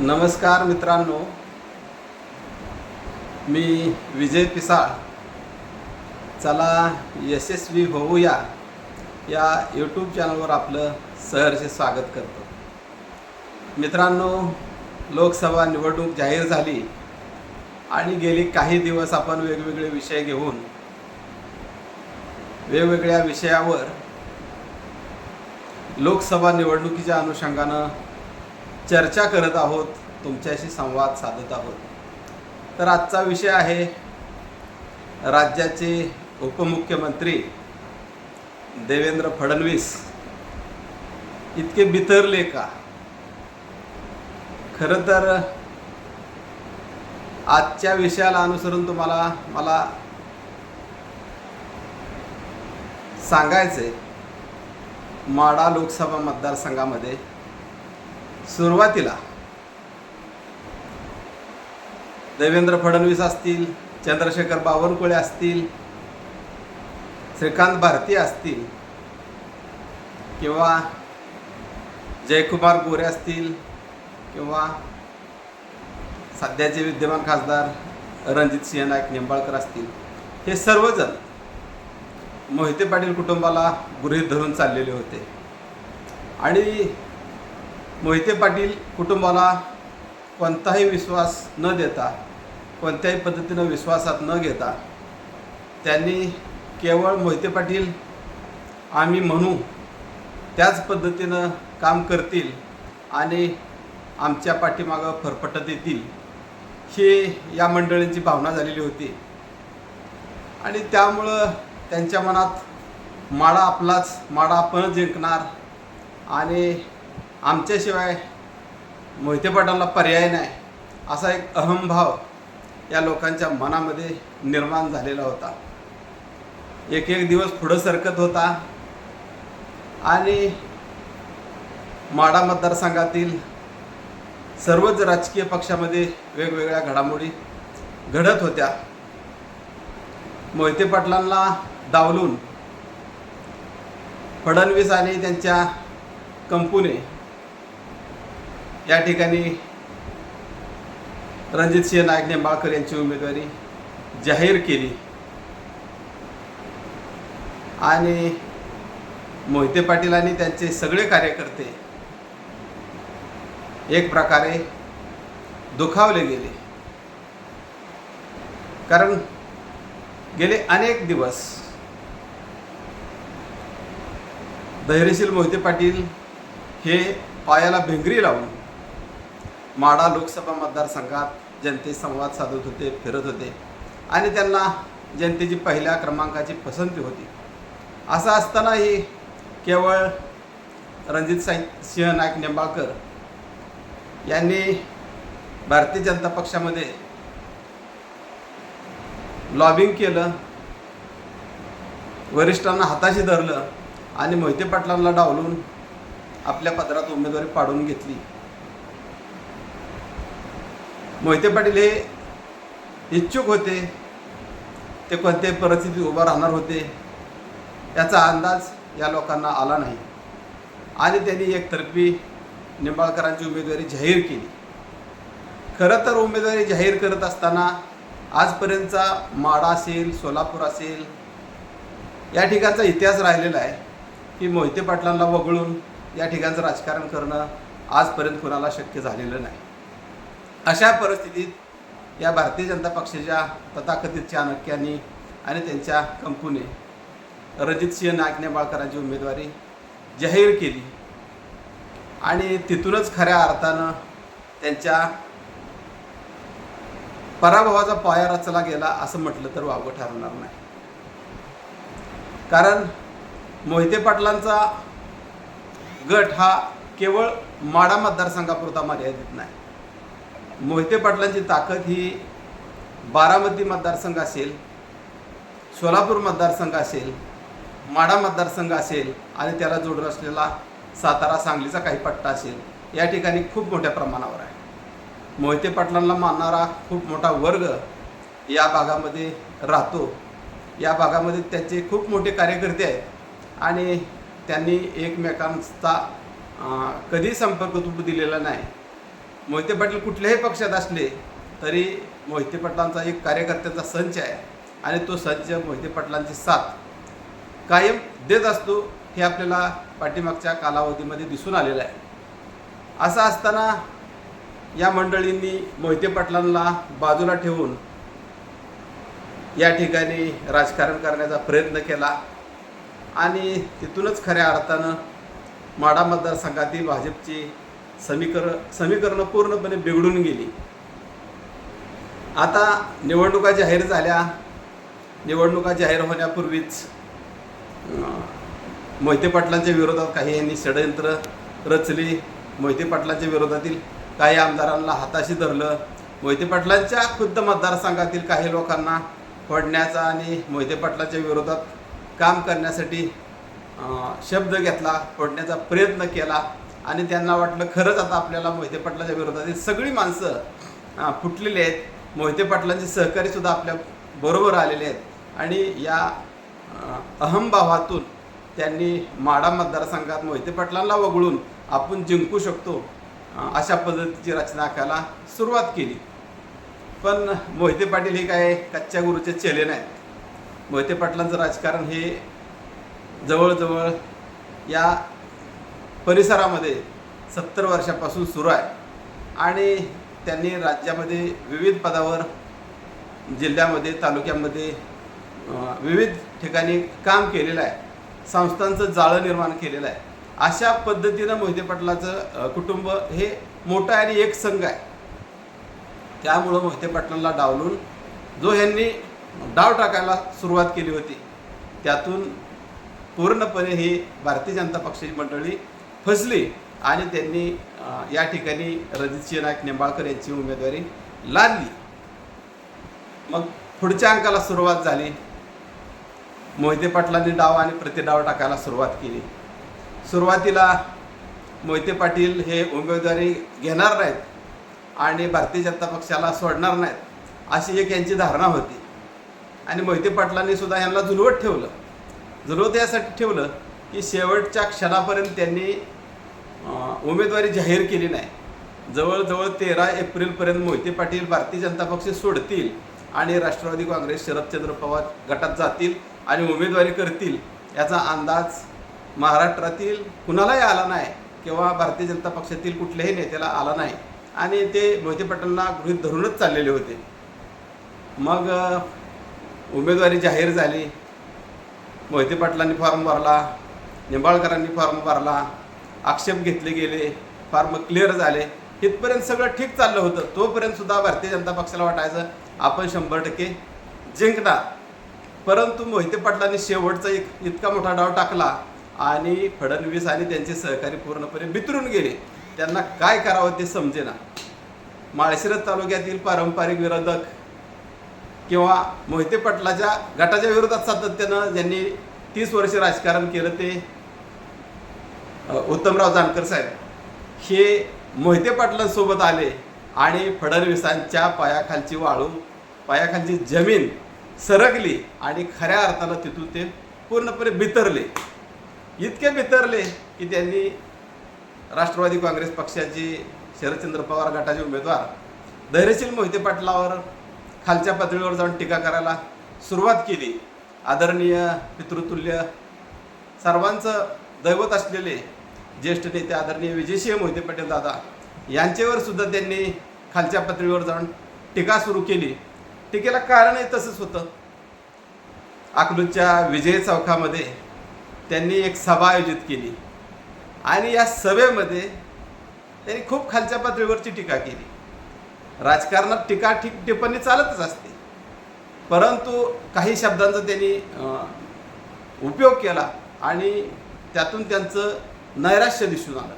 नमस्कार मित्रांनो. मी विजय पिसाळ. चला यशस्वी होऊया या यूट्यूब चॅनलवर आपलं सहर्ष स्वागत करतो. मित्रांनो लोकसभा निवडणूक जाहीर झाली आणि गेली काही दिवस आपण वेगवेगळे विषय घेऊन वेगवेगळ्या विषयावर लोकसभा निवडणुकीच्या अनुषंगानं चर्चा करत आहोत तुमच्याशी संवाद साधत आहोत. तर आजचा विषय आहे राज्याचे उपमुख्यमंत्री देवेंद्र फडणवीस. इतके बिथरले का? खरं तर आजच्या विषयाला अनुसरून तुम्हाला मला सांगायचं आहे माडा लोकसभा मतदारसंघामध्ये सुरुवातीला देवेंद्र फडणवीस असतील चंद्रशेखर बावनकुळे असतील श्रीकांत भारती असतील किंवा जयकुमार गोरे असतील किंवा सध्याचे विद्यमान खासदार रणजित सिंह नाईक निंबाळकर असतील हे सर्वजण मोहिते पाटील कुटुंबाला गृहीत धरून चाललेले होते. आणि मोहिते पाटील कुटुंबाला कोणताही विश्वास न देता कोणत्याही पद्धतीनं विश्वासात न घेता त्यांनी केवळ मोहिते पाटील आम्ही म्हणू त्याच पद्धतीनं काम करतील आणि आमच्या पाठीमागं फरफटत येतील ही या मंडळींची भावना झालेली होती. आणि त्यामुळं त्यांच्या मनात माडा आपलाच माडा आपण जिंकणार आणि आमच्याशिवाय मोहिते पाटलांना पर्याय नाही असा एक अहमभाव या लोकांच्या मनामध्ये निर्माण झालेला होता. एक एक दिवस पुढं सरकत होता आणि माडा मतदारसंघातील सर्वच राजकीय पक्षामध्ये वेगवेगळ्या घडामोडी घडत होत्या. मोहिते पाटलांना डावलून फडणवीस आणि त्यांच्या कंपनी या ठिकाणी रणजित सिंह नाईक निंबाळकर यांची उमेदवारी जाहीर केली. आणि मोहिते पाटील आणि त्यांचे सगळे कार्यकर्ते एक प्रकारे दुखावले गेले. कारण गेले अनेक दिवस धैर्यशील मोहिते पाटील हे पायाला भिंगरी लावून माडा लोकसभा मतदारसंघात जनते संवाद साधत होते फिरत होते आणि त्यांना जनतेची पहिल्या क्रमांकाची पसंती होती. असं असतानाही केवळ रणजित साई सिंह नाईक निंबाळकर यांनी भारतीय जनता पक्षामध्ये लॉबिंग केलं वरिष्ठांना हाताशी धरलं आणि मोहिते पाटलांना डावलून आपल्या पदरात उमेदवारी पाडून घेतली. मोहिते पाटील हे इच्छुक होते. ते कोणत्याही परिस्थितीत उभं राहणार होते. याचा अंदाज या लोकांना आला नाही. आणि त्यांनी एकतर्फी निंबाळकरांची उमेदवारी जाहीर केली. खरं तर उमेदवारी जाहीर करत असताना आजपर्यंतचा माडा असेल सोलापूर असेल या ठिकाणचा इतिहास राहिलेला आहे की मोहिते पाटलांना वगळून या ठिकाणचं राजकारण करणं आजपर्यंत कुणाला शक्य झालेलं नाही. अशा परिस्थितीत या भारतीय जनता पक्षाच्या तथाकथित चाणक्यांनी आणि त्यांच्या कंपूने रणजित सिंह नाईक निंबाळकरांची उमेदवारी जाहीर केली. आणि तिथूनच खऱ्या अर्थानं त्यांच्या पराभवाचा पाया रचला गेला असं म्हटलं तर वावगं ठरणार नाही. कारण मोहिते पाटलांचा गट हा केवळ माडा मतदारसंघापुरता मर्यादित नाही. मोहिते पाटलांची ताकद ही बारामती मतदारसंघ असेल सोलापूर मतदारसंघ असेल माडा मतदारसंघ असेल आणि त्याला जोडून असलेला सातारा सांगलीचा काही पट्टा असेल या ठिकाणी खूप मोठ्या प्रमाणावर आहे. मोहिते पाटलांना मानणारा खूप मोठा वर्ग या भागामध्ये राहतो. या भागामध्ये त्यांचे खूप मोठे कार्यकर्ते आहेत आणि त्यांनी एकमेकांचा कधी संपर्क तुटू दिलेला नाही. मोहिते पाटील कुठल्याही पक्षात असले तरी मोहिते पाटलांचा एक कार्यकर्त्यांचा संच आहे. आणि तो संच मोहिते पाटलांची साथ कायम देत असतो हे आपल्याला पाठीमागच्या कालावधीमध्ये दिसून आलेलं आहे. असं असताना या मंडळींनी मोहिते पाटलांना बाजूला ठेवून या ठिकाणी राजकारण करण्याचा प्रयत्न केला. आणि तिथूनच खऱ्या अर्थानं माडा मतदारसंघातील भाजपची समीकरण समीकरणं पूर्णपणे बिघडून गेली. आता निवडणुका जाहीर झाल्या. निवडणुका जाहीर होण्यापूर्वीच मोहिते पाटलांच्या विरोधात काही यांनी षडयंत्र रचली. मोहिते पाटलांच्या विरोधातील काही आमदारांना हाताशी धरलं. मोहिते पाटलांच्या खुद्द मतदारसंघातील काही लोकांना फोडण्याचा आणि मोहिते पाटलांच्या विरोधात काम करण्यासाठी शब्द घेतला फोडण्याचा प्रयत्न केला. आणि त्यांना वाटलं खरंच आता आपल्याला मोहिते पाटलाच्या विरोधात सगळी माणसं फुटलेली आहेत. मोहिते पाटलांचे सहकारी सुद्धा आपल्या बरोबर आलेले आहेत. आणि या अहमभावातून त्यांनी माडा मतदारसंघात मोहिते पाटलांना वगळून आपण जिंकू शकतो अशा पद्धतीची रचना करायला सुरुवात केली. पण मोहिते पाटील हे काय कच्च्या गुरुचे चेले नाहीत. मोहिते पाटलांचं राजकारण हे जवळजवळ या परिसरामध्ये सत्तर वर्षापासून सुरू आहे. आणि त्यांनी राज्यामध्ये विविध पदावर जिल्ह्यामध्ये तालुक्यामध्ये विविध ठिकाणी काम केलेलं आहे. संस्थांचं जाळं निर्माण केलेलं आहे. अशा पद्धतीनं मोहिते पाटलाचं कुटुंब हे मोठं आणि एक संघ आहे. त्यामुळं मोहिते पाटलांना डावलून जो ह्यांनी डाव टाकायला सुरुवात केली होती त्यातून पूर्णपणे ही भारतीय जनता पक्षाची मंडळी फसली. आणि त्यांनी या ठिकाणी रणजितसिंह नाईक निंबाळकर यांची उमेदवारी लादली. मग पुढच्या अंकाला सुरुवात झाली. मोहिते पाटलांनी डाव आणि प्रतिडाव टाकायला सुरुवात केली. सुरुवातीला मोहिते पाटील हे उमेदवारी घेणार नाहीत आणि भारतीय जनता पक्षाला सोडणार नाहीत अशी एक यांची धारणा होती. आणि मोहिते पाटलांनी सुद्धा यांना झुलवत ठेवलं. झुलवत यासाठी ठेवलं की शेवटच्या क्षणापर्यंत त्यांनी उमेदवारी जाहीर केली नाही. जवळजवळ तेरा एप्रिलपर्यंत मोहिते पाटील भारतीय जनता पक्ष सोडतील आणि राष्ट्रवादी काँग्रेस शरदचंद्र पवार गटात जातील आणि उमेदवारी करतील याचा अंदाज महाराष्ट्रातील कुणालाही आला नाही किंवा भारतीय जनता पक्षातील कुठल्याही नेत्याला आला नाही. आणि ते मोहिते पाटलांना गृहित धरूनच चाललेले होते. मग उमेदवारी जाहीर झाली. मोहिते पाटलांनी फॉर्म भरला. निंबाळकरांनी फॉर्म भरला आक्षेप घेतले गेले फॉर्म क्लिअर झाले. इथपर्यंत सगळं ठीक चाललं होतं. तोपर्यंत सुद्धा भारतीय जनता पक्षाला वाटायचं आपण शंभर टक्के जिंकणार. परंतु मोहिते पाटलांनी शेवटचा एक इतका मोठा डाव टाकला आणि फडणवीस आणि त्यांचे सहकारी पूर्णपणे बितरून गेले. त्यांना काय करावं ते समजेना. माळशिरस तालुक्यातील पारंपरिक विरोधक किंवा मोहिते पाटलाच्या गटाच्या विरोधात सातत्यानं ज्यांनी तीस वर्ष राजकारण केलं ते उत्तमराव जानकर साहेब हे मोहिते पाटलांसोबत आले आणि फडणवीसांच्या पायाखालची वाळू पायाखालची जमीन सरकली आणि खऱ्या अर्थानं तिथून ते पूर्णपणे बितरले. इतके बितरले की त्यांनी राष्ट्रवादी काँग्रेस पक्षाचे शरदचंद्र पवार गटाचे उमेदवार धैर्यशील मोहिते पाटलावर खालच्या पातळीवर जाऊन टीका करायला सुरुवात केली. आदरणीय पितृतुल्य सर्वांचं दैवत असलेले ज्येष्ठ नेते आदरणीय विजयसिंह मोहिते पटेल दादा यांच्यावर सुद्धा त्यांनी खालच्या पातळीवर जाऊन टीका सुरू केली. टीकेला कारणही तसंच होतं. अकलूजच्या विजय चौकामध्ये त्यांनी एक सभा आयोजित केली. आणि या सभेमध्ये त्यांनी खूप खालच्या पातळीवरची टीका केली. राजकारणात टीका ठीक टिप्पणी चालतच असते. परंतु काही शब्दांचा त्यांनी उपयोग केला आणि त्यातून त्यांचं नैराश्य दिसून आलं.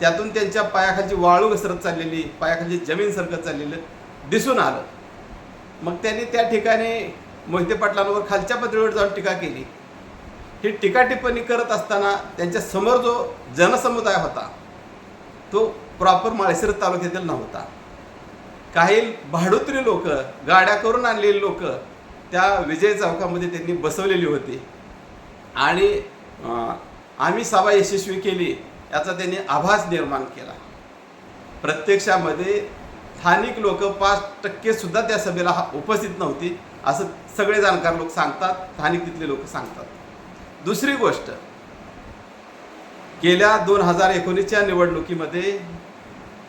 त्यातून त्यांच्या पायाखालची वाळू घसरत चाललेली पायाखालची जमीन सरकत चाललेलं दिसून आलं. मग त्यांनी त्या ठिकाणी मोहिते पाटलांवर खालच्या पातळीवर जाऊन टीका केली. ही टीका टिप्पणी करत असताना त्यांच्यासमोर जो जनसमुदाय होता तो प्रॉपर माळशिरस तालुक्यातील नव्हता. काही भाडुत्री लोक गाड्या करून आणलेली लोक त्या विजय चौकामध्ये त्यांनी बसवलेली होती. आणि आम्ही सभा यशस्वी केली याचा त्यांनी आभास निर्माण केला. प्रत्यक्षामध्ये स्थानिक लोक पाच टक्केसुद्धा त्या सभेला हा- उपस्थित नव्हती असं सगळे जाणकार लोक सांगतात स्थानिक तिथले लोक सांगतात. दुसरी गोष्ट गेल्या दोन हजार एकोणीसच्या निवडणुकीमध्ये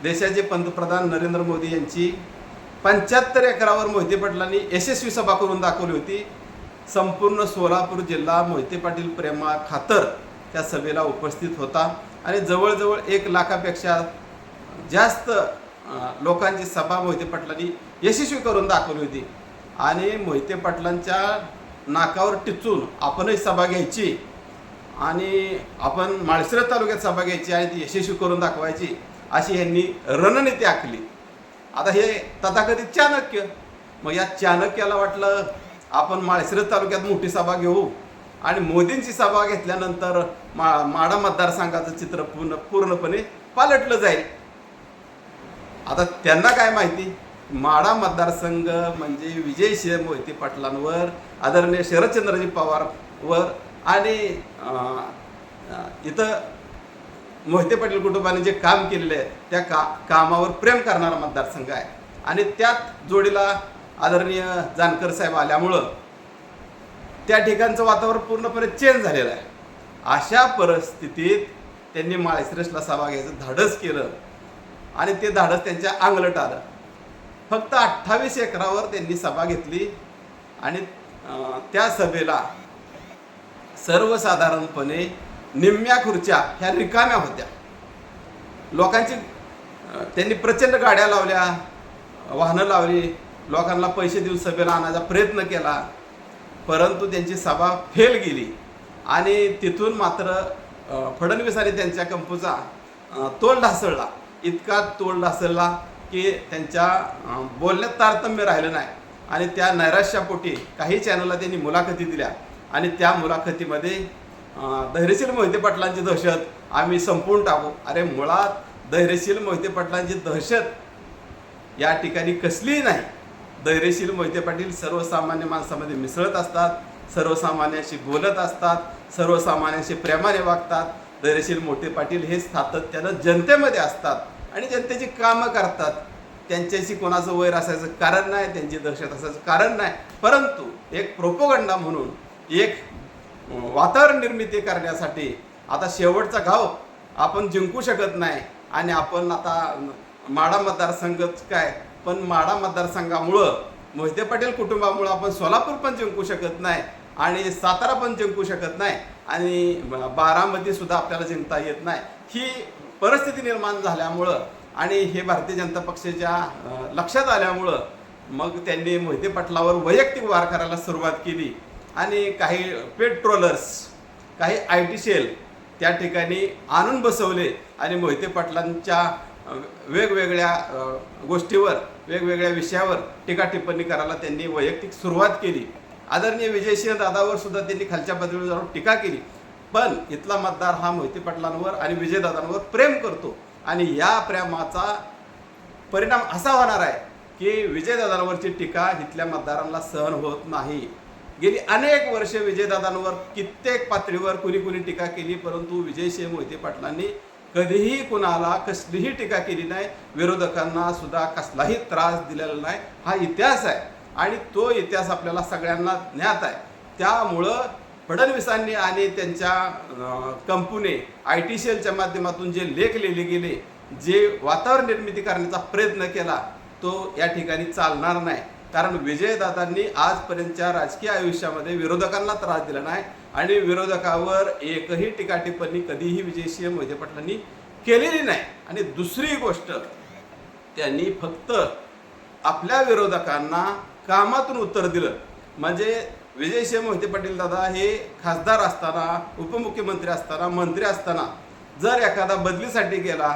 देशाचे पंतप्रधान नरेंद्र मोदी यांची पंच्याहत्तर एकरावर मोहिते पाटलांनी यशस्वी सभा करून दाखवली होती. संपूर्ण सोलापूर जिल्हा मोहिते पाटील प्रेमा खातर त्या सभेला उपस्थित होता. आणि जवळजवळ एक लाखापेक्षा जास्त लोकांची सभा मोहिते पाटलांनी यशस्वी करून दाखवली होती. आणि मोहिते पाटलांच्या नाकावर टिचून आपणही सभा घ्यायची आणि आपण माळशिरस तालुक्यात सभा घ्यायची आणि ती यशस्वी करून दाखवायची अशी यांनी रणनीती आखली. आता हे तथाकथित चाणक्य. मग या चाणक्याला वाटलं आपण माळशिरस तालुक्यात मोठी सभा घेऊ. आणि मोदींची सभा घेतल्यानंतर मा माडा मतदारसंघाचं चित्र पूर्ण पूर्णपणे पालटलं जाईल. आता त्यांना काय माहिती? माडा मतदारसंघ म्हणजे विजय मोहिते पाटलांवर आदरणीय शरदचंद्रजी पवारवर आणि इथं मोहिते पाटील कुटुंबाने जे काम केलेले आहे त्या का कामावर प्रेम करणारा मतदारसंघ आहे. आणि त्यात जोडीला आदरणीय जानकर साहेब आल्यामुळं त्या ठिकाणचं वातावरण पूर्णपणे चेंज झालेलं आहे. अशा परिस्थितीत त्यांनी माळश्रेष्ठला सभा घ्यायचं धाडस केलं. आणि ते धाडस त्यांच्या अंगलट आलं. फक्त अठ्ठावीस एकरावर त्यांनी सभा घेतली. आणि त्या सभेला सर्वसाधारणपणे निम्म्या खुर्च्या ह्या रिकाम्या होत्या. लोकांची त्यांनी प्रचंड गाड्या लावल्या वाहनं लावली लोकांना पैसे देऊन सभेला आणायचा प्रयत्न केला. परंतु त्यांची सभा फेल गेली. आणि तिथून मात्र फडणवीसांनी त्यांच्या कंपूचा तोल ढासळला. इतका तोल ढासळला की त्यांच्या बोलण्यात तारतम्य राहिलं नाही. आणि त्या नैराश्यापोटी काही चॅनलला त्यांनी मुलाखती दिल्या. आणि त्या मुलाखतीमध्ये धैर्यशील मोहिते पाटलांची दहशत आम्ही संपवून टाकू. अरे मुळात धैर्यशील मोहिते पाटलांची दहशत या ठिकाणी कसलीही नाही. धैर्यशील मोहिते पाटील सर्वसामान्य माणसामध्ये मिसळत असतात सर्वसामान्यांशी बोलत असतात सर्वसामान्यांशी प्रेमाने वागतात. धैर्यशील मोठे पाटील हे सातत्यानं जनतेमध्ये असतात आणि जनतेची कामं करतात. त्यांच्याशी कोणाचं वैर असायचं कारण नाही त्यांची दहशत असायचं कारण नाही. परंतु एक प्रोपोगंडा म्हणून एक वातावरण निर्मिती करण्यासाठी आता शेवटचा घाव आपण जिंकू शकत नाही. आणि आपण आता माडा मतदारसंघच काय पण माडा मतदारसंघामुळं मोहिते पाटील कुटुंबामुळं आपण सोलापूर पण जिंकू शकत नाही आणि सातारा पण जिंकू शकत नाही आणि बारामतीसुद्धा सुद्धा आपल्याला जिंकता येत नाही. ही परिस्थिती निर्माण झाल्यामुळं आणि हे भारतीय जनता पक्षाच्या लक्षात आल्यामुळं मग त्यांनी मोहिते पाटलावर वैयक्तिक वार करायला सुरुवात केली. आणि काही पेट्रोलर्स काही आय टी सेल त्या ठिकाणी आणून बसवले आणि मोहिते पाटलांच्या वेगवेगळ्या गोष्टीवर वेगवेगळ्या विषयावर टीका टिप्पणी करायला त्यांनी वैयक्तिक सुरुवात केली. आदरणीय विजयसिंह दादावर सुद्धा त्यांनी खालच्या पातळीवर जाऊन टीका केली. पण इथला मतदार हा मोहिते पाटलांवर आणि विजयदादांवर प्रेम करतो. आणि या प्रेमाचा परिणाम असा होणार आहे की विजयदादांवरची टीका इथल्या मतदारांना सहन होत नाही. गेली अनेक वर्ष विजयदादांवर कित्येक पातळीवर कुणी कुणी टीका केली परंतु विजयसिंह मोहिते पाटलांनी कधीही कुणाला कसलीही टीका केली नाही विरोधकांना सुद्धा कसलाही त्रास दिलेला नाही. हा इतिहास आहे आणि तो इतिहास आपल्याला सगळ्यांना ज्ञात आहे. त्यामुळं फडणवीसांनी आणि त्यांच्या कंपनी आय टी सेलच्या माध्यमातून जे लेख लिहिले गेले जे वातावरण निर्मिती करण्याचा प्रयत्न केला तो या ठिकाणी चालणार नाही. कारण विजयदादांनी आजपर्यंतच्या राजकीय आयुष्यामध्ये विरोधकांना त्रास दिला नाही. आणि विरोधकावर एकही टीका टिप्पणी कधीही विजयसिंह मोहिते पाटलांनी केलेली नाही. आणि दुसरी गोष्ट त्यांनी फक्त आपल्या विरोधकांना कामातून उत्तर दिलं. म्हणजे विजयसिंह मोहिते पाटील दादा हे खासदार असताना उपमुख्यमंत्री असताना मंत्री असताना जर एखादा बदलीसाठी गेला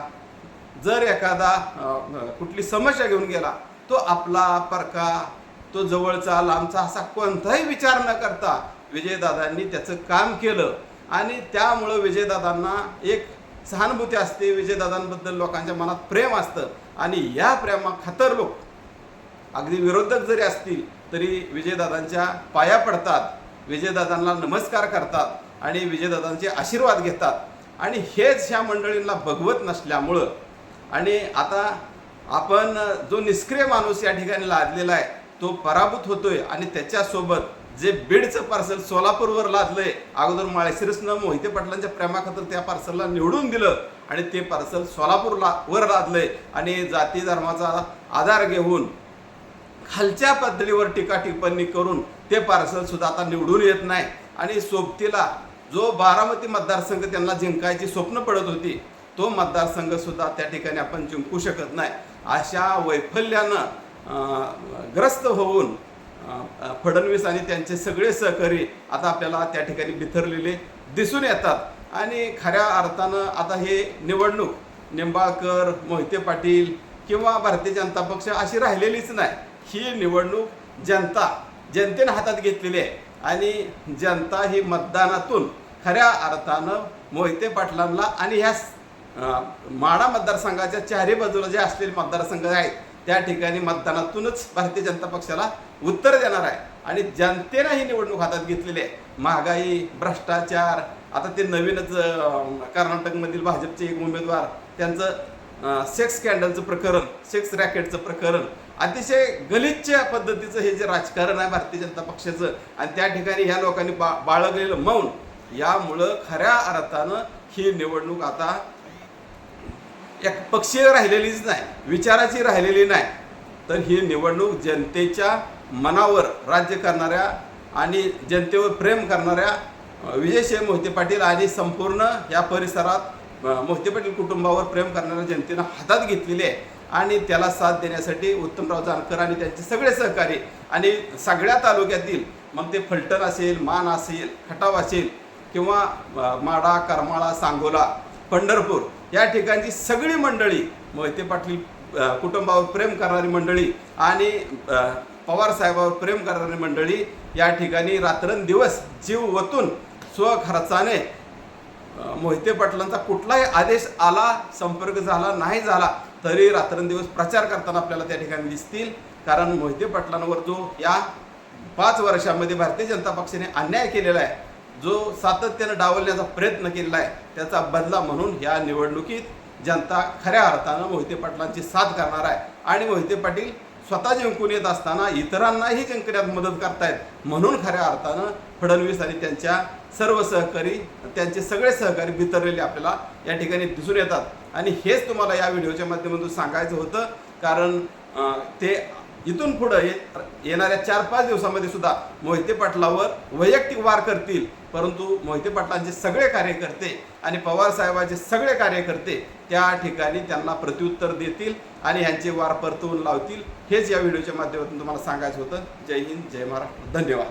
जर एखादा कुठली समस्या घेऊन गेला तो आपला परका तो जवळचा लांबचा असा कोणताही विचार न करता विजयदादांनी त्याचं काम केलं. आणि त्यामुळं विजयदादांना एक सहानुभूती असते. विजयदादांबद्दल लोकांच्या मनात प्रेम असतं. आणि या प्रेमा खातर लोक अगदी विरोधक जरी असतील तरी विजयदादांच्या पाया पडतात. विजयदादांना नमस्कार करतात आणि विजयदादांचे आशीर्वाद घेतात. आणि हेच ह्या मंडळींना बघवत नसल्यामुळं आणि आता आपण जो निष्क्रिय माणूस या ठिकाणी लादलेला आहे तो पराभूत होतोय. आणि त्याच्यासोबत जे बीडचं पार्सल सोलापूरवर लादलंय अगोदर माळशिरसनं मोहिते पाटलांच्या प्रेमाखातर त्या पार्सलला निवडून दिलं आणि ते पार्सल सोलापूरला वर लादलंय. आणि जाती धर्माचा आधार घेऊन खालच्या पातळीवर टीका टिप्पणी करून ते पार्सल सुद्धा आता निवडून येत नाही. आणि सोबतीला जो बारामती मतदारसंघ त्यांना जिंकायची स्वप्न पडत होती तो मतदारसंघ सुद्धा त्या ठिकाणी आपण जिंकू शकत नाही. अशा वैफल्यानं ग्रस्त होऊन फडणवीस आणि त्यांचे सगळे सहकारी आता आपल्याला त्या ठिकाणी बिथरलेले दिसून येतात. आणि खऱ्या अर्थानं आता हे निवडणूक निंबाळकर मोहिते पाटील किंवा भारतीय जनता पक्ष अशी राहिलेलीच नाही. ही निवडणूक जनता जनतेनं हातात घेतलेली आहे. आणि जनता ही मतदानातून खऱ्या अर्थानं मोहिते पाटलांना आणि ह्या माडा मतदारसंघाच्या चारही बाजूला जे असलेले मतदारसंघ आहेत त्या ठिकाणी मतदानातूनच भारतीय जनता पक्षाला उत्तर देणार आहे. आणि जनतेनं ही निवडणूक हातात घेतलेली आहे. महागाई भ्रष्टाचार आता ते नवीनच कर्नाटकमधील भाजपचे एक उमेदवार त्यांचं सेक्स स्कॅन्डलचं प्रकरण सेक्स रॅकेटचं प्रकरण अतिशय गलिच्छ पद्धतीचं हे जे राजकारण आहे भारतीय जनता पक्षाचं आणि त्या ठिकाणी ह्या लोकांनी बा बाळगलेलं मौन यामुळं खऱ्या अर्थानं ही निवडणूक आता एक पक्षीय राहिलेलीच नाही विचाराची राहिलेली नाही. तर ही निवडणूक जनतेच्या मनावर राज्य करणाऱ्या आणि जनतेवर प्रेम करणाऱ्या विजय विजयसिंह मोहिते पाटील आणि संपूर्ण या परिसरात मोहिते पाटील कुटुंबावर प्रेम करणाऱ्या जनतेनं हातात घेतलेली आहे. आणि त्याला साथ देण्यासाठी उत्तमराव जानकर आणि त्यांचे सगळे सहकारी आणि सगळ्या तालुक्यातील मग ते फलटण असेल मान असेल खटाव असेल किंवा माडा करमाळा सांगोला पंढरपूर या ठिकाणची सगळी मंडळी मोहिते पाटील कुटुंबावर प्रेम करणारी मंडळी आणि पवार साहेबावर प्रेम करणारी मंडळी या ठिकाणी रात्रंदिवस जीव वतून स्वखर्चाने मोहिते पाटलांचा कुठलाही आदेश आला संपर्क झाला नाही झाला तरी रात्रंदिवस प्रचार करताना आपल्याला त्या ठिकाणी दिसतील. कारण मोहिते पाटलांवर जो या पाच वर्षामध्ये भारतीय जनता पक्षाने अन्याय केलेला आहे जो सातत्यानं डावलण्याचा प्रयत्न केलेला आहे त्याचा बदला म्हणून या निवडणुकीत जनता खऱ्या अर्थानं मोहिते पाटलांची साथ करणार आहे. आणि मोहिते पाटील स्वतः जिंकून येत असताना इतरांनाही जिंकण्यात मदत करतायत. म्हणून खऱ्या अर्थानं फडणवीस आणि त्यांच्या सर्व सहकारी त्यांचे सगळे सहकारी बितरलेले आपल्याला या ठिकाणी दिसून येतात. आणि हेच तुम्हाला या व्हिडिओच्या माध्यमातून सांगायचं होतं. कारण ते इथून पुढं ये- येणाऱ्या चार पाच दिवसामध्ये सुद्धा मोहिते पाटलावर वैयक्तिक वार करतील. परंतु मोहिते पाटलांचे सगळे कार्यकर्ते आणि पवार साहेबांचे सगळे कार्यकर्ते त्या ठिकाणी त्यांना प्रत्युत्तर देतील आणि ह्यांचे वार परतवून लावतील. हेच या व्हिडिओच्या माध्यमातून तुम्हाला सांगायचं होतं. जय हिंद जय महाराष्ट्र. धन्यवाद.